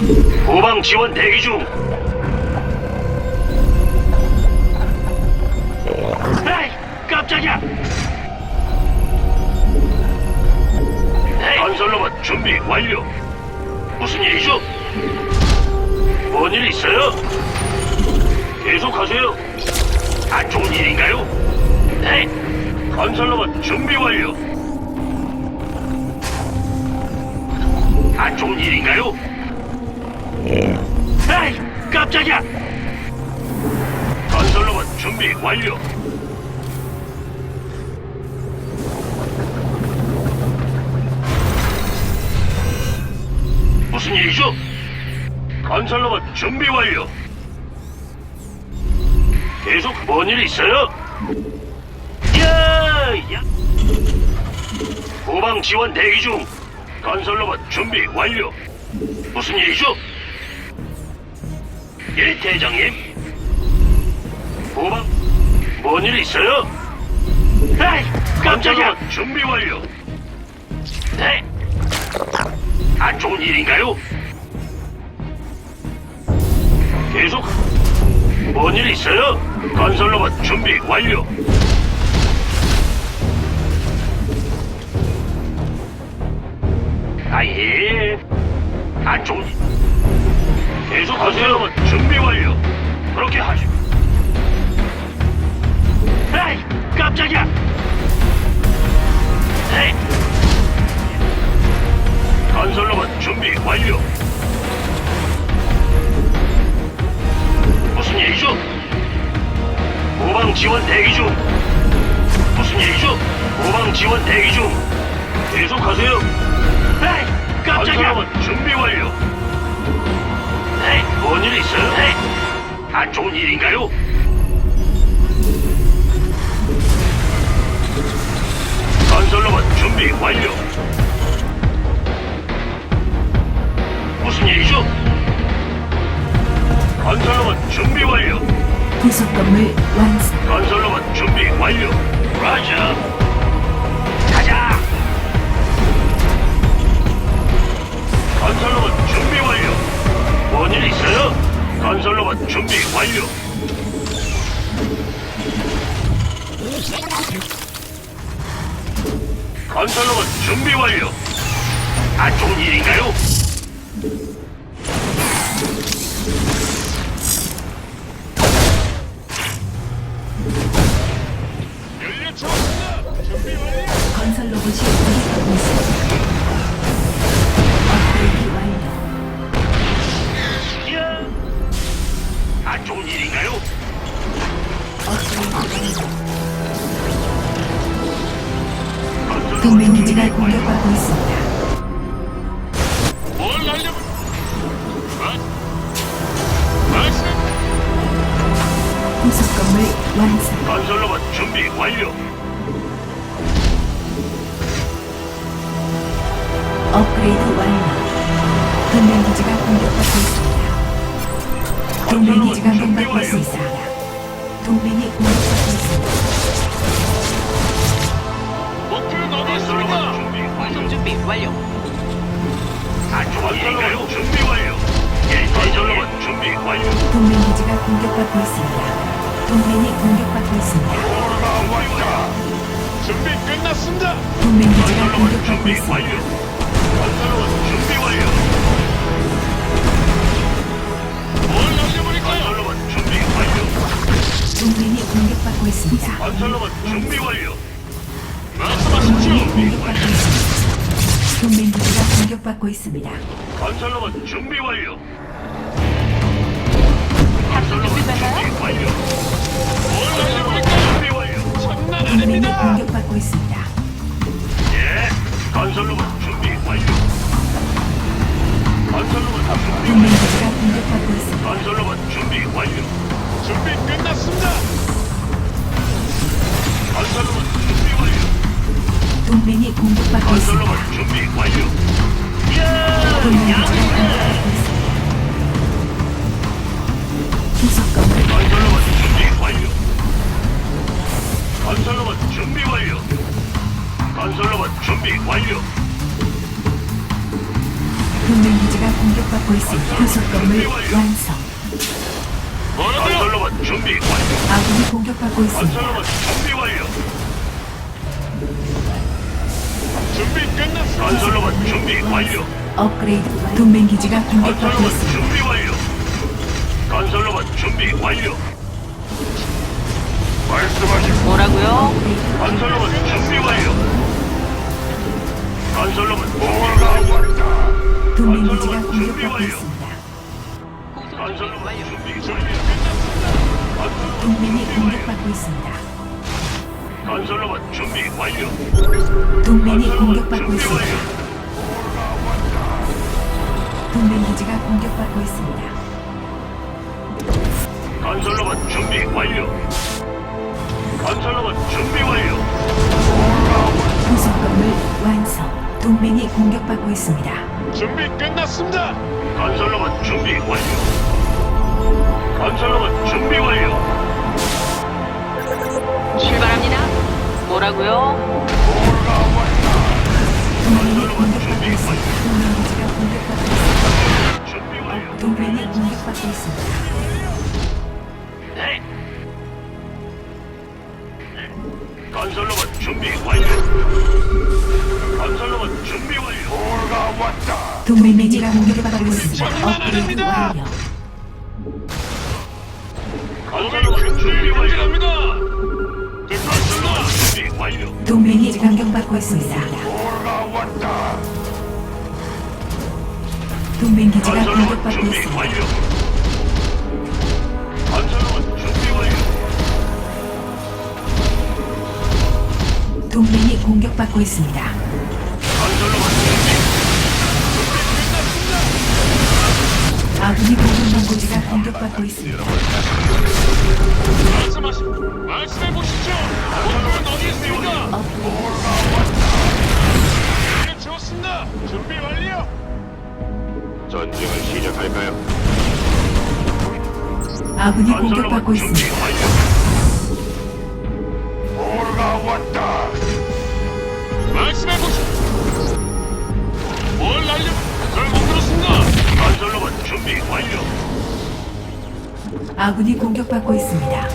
후방 지원 대기 중. 에이, 깜짝이야. 건설로봇 준비 완료. 무슨 일이죠? 뭔 일 있어요? 계속하세요. 안 좋은 일인가요? 네. 건설로봇 준비 완료. 안 좋은 일인가요? 에이, 깜짝이야. 건설로봇 준비 완료. 무슨 일이죠? 건설로봇 준비 완료. 계속 뭔 일 있어요? 야, 야. 후방 지원 대기 중. 건설로봇 준비 완료. 무슨 일이죠? 예, 대장님. 후방 뭔일 있어요? 에이, 깜짝이야. 준비 완료. 네. 안 좋은 일인가요? 계속 뭔일 있어요? 건설 로봇 준비 완료. 아예. 안 좋은 일. 계속 건설로봇 준비 완료. 그렇게 하죠. 에이, 깜짝이야. 에이. 건설로봇 준비 완료. 무슨 일이죠? 후방 지원 대기 중. 무슨 일이죠? 후방 지원 대기 중. 계속하세요. 에이, 깜짝이야. 건설로봇 준비 완료. 에이, 뭔일 있어요? 에이, 안 좋은 일인가요? 건설로봇 준비 완료. 무슨 일이죠? 건설로봇 준비 완료. 부속 건물 완성. 건설로봇 준비 완료. 라자. 가자. 건설로봇. 뭔일 있어요? 건설로봇 준비 완료. 건설로봇 준비 완료. 안 좋은 일인가요? 연료. 준비 완료. 건설 로봇이 좋은 일인가요? 동맹 기지가. 공격받고 있습니다. 뭘 날려? 뭐? 말씀. 부속 건물 완성. 건설로봇 준비 완료. 업그레이드 완료. 동맹 기지가 공격받고 있습니다. 동맹 기지가 공격받고 있습니다. 동맹이 공격받고 있습니다. 목표는 어디 있습니까? 준비 완료. 일인가요? 준비 완료. 예, 건설로봇 준비 완료. 동맹 기지가 공격받고 있습니다. 동맹이 공격받고 있습니다. 준비 끝났습니다. 동맹 기지가 공격받고 준비 있습니다. 완료. 동맹이 공격받고 있습니다. 건설로봇 준비 완료. 말씀하십시오. 공격받고 있습니다. 동맹 기지가 공격받고 있습니다. 건설로봇 준비 완료. 건설로봇 준비 완료. 뭘? 준비 완료. 장난 아닙니다. 공격받고 있습니다. 예, 건설로봇 준비 끝났습니다. 건설로봇 준비 완료. 동맹이 공격받고 있습니다. 준비 완료. 야, 동맹 야, 기지가 공격받고 있습니다. 부속 건물 건설로봇 준비 완료. 건설로봇 준비 완료. 건설로봇 준비 완료. 동맹 기지가 공격받고 있습니다. 부속 건물 완성. 건설로봇 준비 완료. 아군이 공격받고 있습니다. 건설로봇 준비 완료. 준비 끝났습니다. 건설로봇 준비 완료. 업그레이드 동맹 기지가 공격받고 건설로봇 있습니다. 준비 완료. 건설로봇 준비 완료. 말씀하십시오. 뭐라고요? 건설로봇 준비 완료. 건설로봇 뭐가 왔다. 동맹 기지가 공격받고 있습니다. 건설로봇 준비 준비. 동맹이 공격받고 있습니다. 건설로봇 준비 완료. 동맹이 공격받고 있습니다. 동맹 기지가 공격받고 있습니다. 건설로봇 준비 완료. 건설로봇 준비 완료. 부속 건물 완성. 동맹이 공격받고 있습니다. 준비 끝났습니다. 건설로봇 준비 완료. 건설로봇 준비 완료. 출발합니다. 뭐라고요? 동맹이 공격받고 있습니다. 네. 건설로봇 준비 완료. 건설로봇 준비 완료. 뭐가 왔다. 동맹 기지가 공격받고 있습니다. 업그레이드. 완료. 공격받고 있습니다. 뭐가 왔다. 동맹 기지가 건설로봇 공격받고 준비 있습니다. 완료. 건설로봇 준비 완료. 동맹이 공격받고 있습니다. 건설로봇 준비. 아군이 공격받고 있습니다. 말씀하시. 말씀해 보시죠. 목표는 어디 있습니까? 네, 좋습니다. 준비 완료. 전쟁을 시작할까요? 아군이 공격받고 있습니다. 왔다. 말씀해 보시죠. 뭘 날려? 잘못 들었습니다. 건설로봇 준비 완료. 아군이 공격받고 있습니다.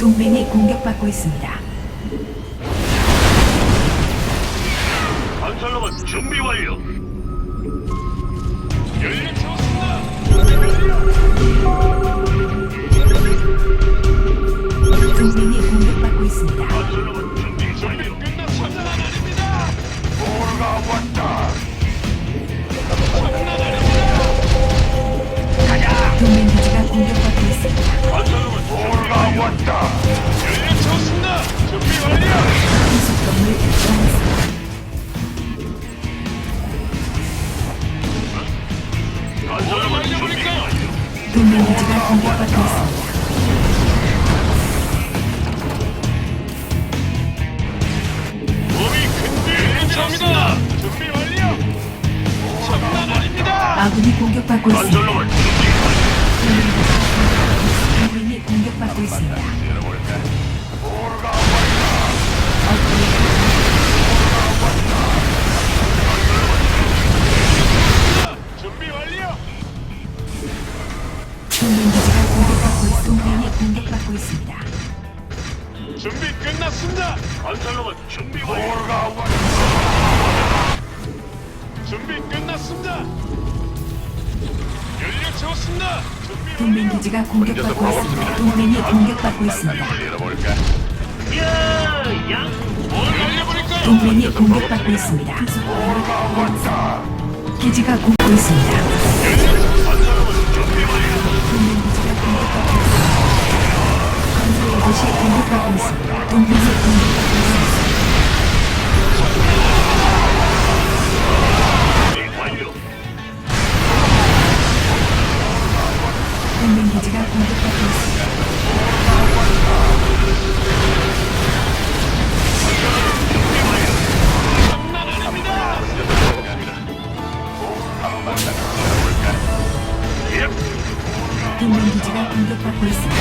동맹이 공격받고 있습니다. 준비 동맹. 기지가 공격받고 있습니다. 동맹이 공격받고 있습니다. 야, 양. 뭘 날려버릴까요? 동맹이 공격받고 있습니다. 기지가 공격받고 있습니다. 동맹 기지가 공격받고 있습니다. 건설 로봇이 공격받고 있습니다. 동맹이 공격받고 있습니다. 기지가 공격받고 있습니다. 동맹 기지가 공격받고 있습니다.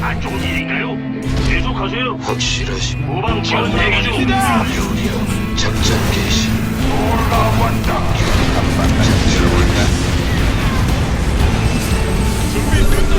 안 좋은 일인가요? 계속하세요. 확실하시. 무방 지원 대기 중. 요령 작전 개시. 올라온다. 들어올까? 준비됐다.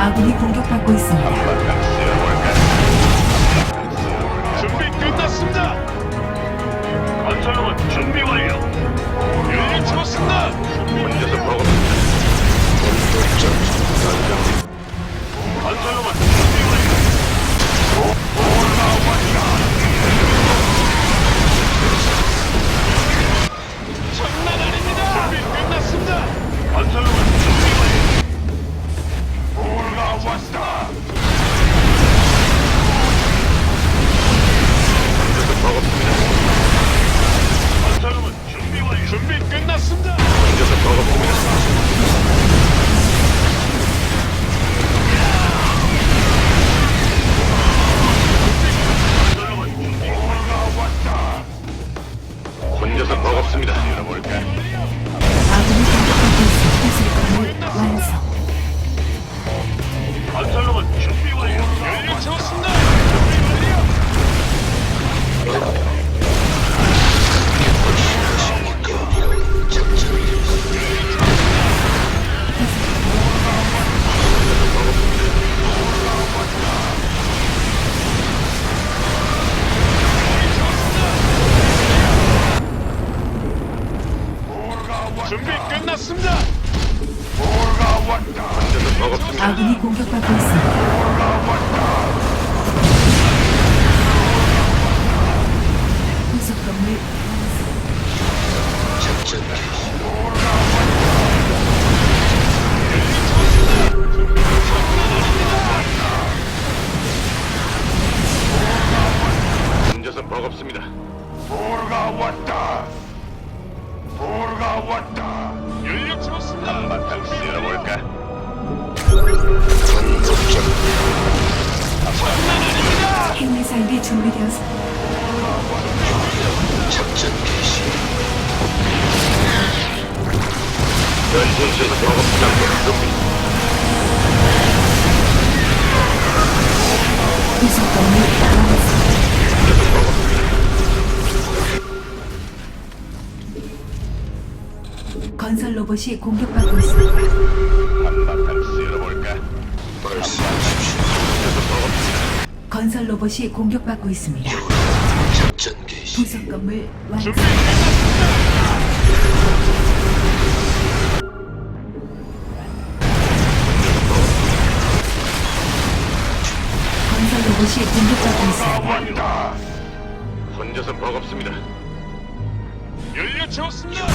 아군이 공격받고 있습니다. 준비 끝났습니다. 건설로봇 준비 완료. 유닛 좋습니다. 혼자서 먹어. 건설로봇 준비 완료. 장난 아닙니다. 준비 끝났습니다. 건설로봇 버겁습니다. 도시 공격받고 있습니다. 건설 로봇이 공격받고 있습니다. 분석 건물 완성. 건설 로봇이 공격받고 있습니다. 혼자서 버겁습니다. 열려 채웠습니다.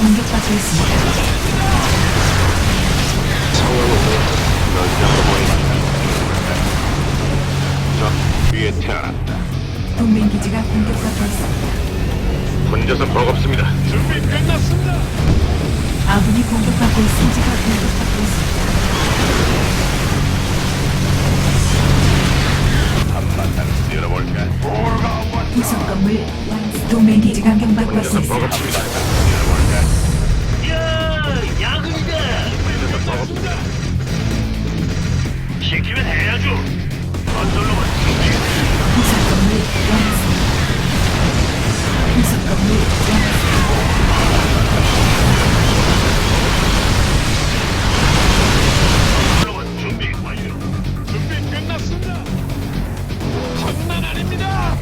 공격받고 있습니다. 널 보인다. 저 위에 태어났다. 동맹 기지가 공격받고 있습니다. 혼자서 버겁습니다. 준비 끝났습니다. 아군이 공격받고 있습니다. 공격받고 있습니다. 한바탕 쓸어볼까? 부속 건물 완성. 동맹 기지가 공격받고 혼자서 있습니다. 시키면 해야죠. 건설로만 준비. 완료. 준비 끝났습니다. 장난 아닙니다.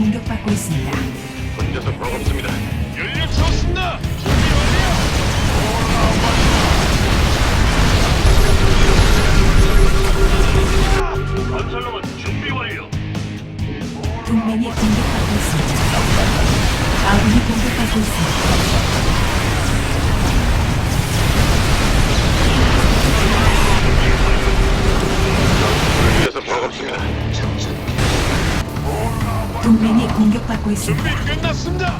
공격받고 있습니다. 혼자서 버겁습니다. 연료 채웠습니다. 준비 완료. 건설로만 준비 완료. 동맹이 공격받고 있습니다. 아군이 공격받고 있습니다. 혼자서 버겁습니다. 동맹이 공격받고 있습니다. 준비 끝났습니다.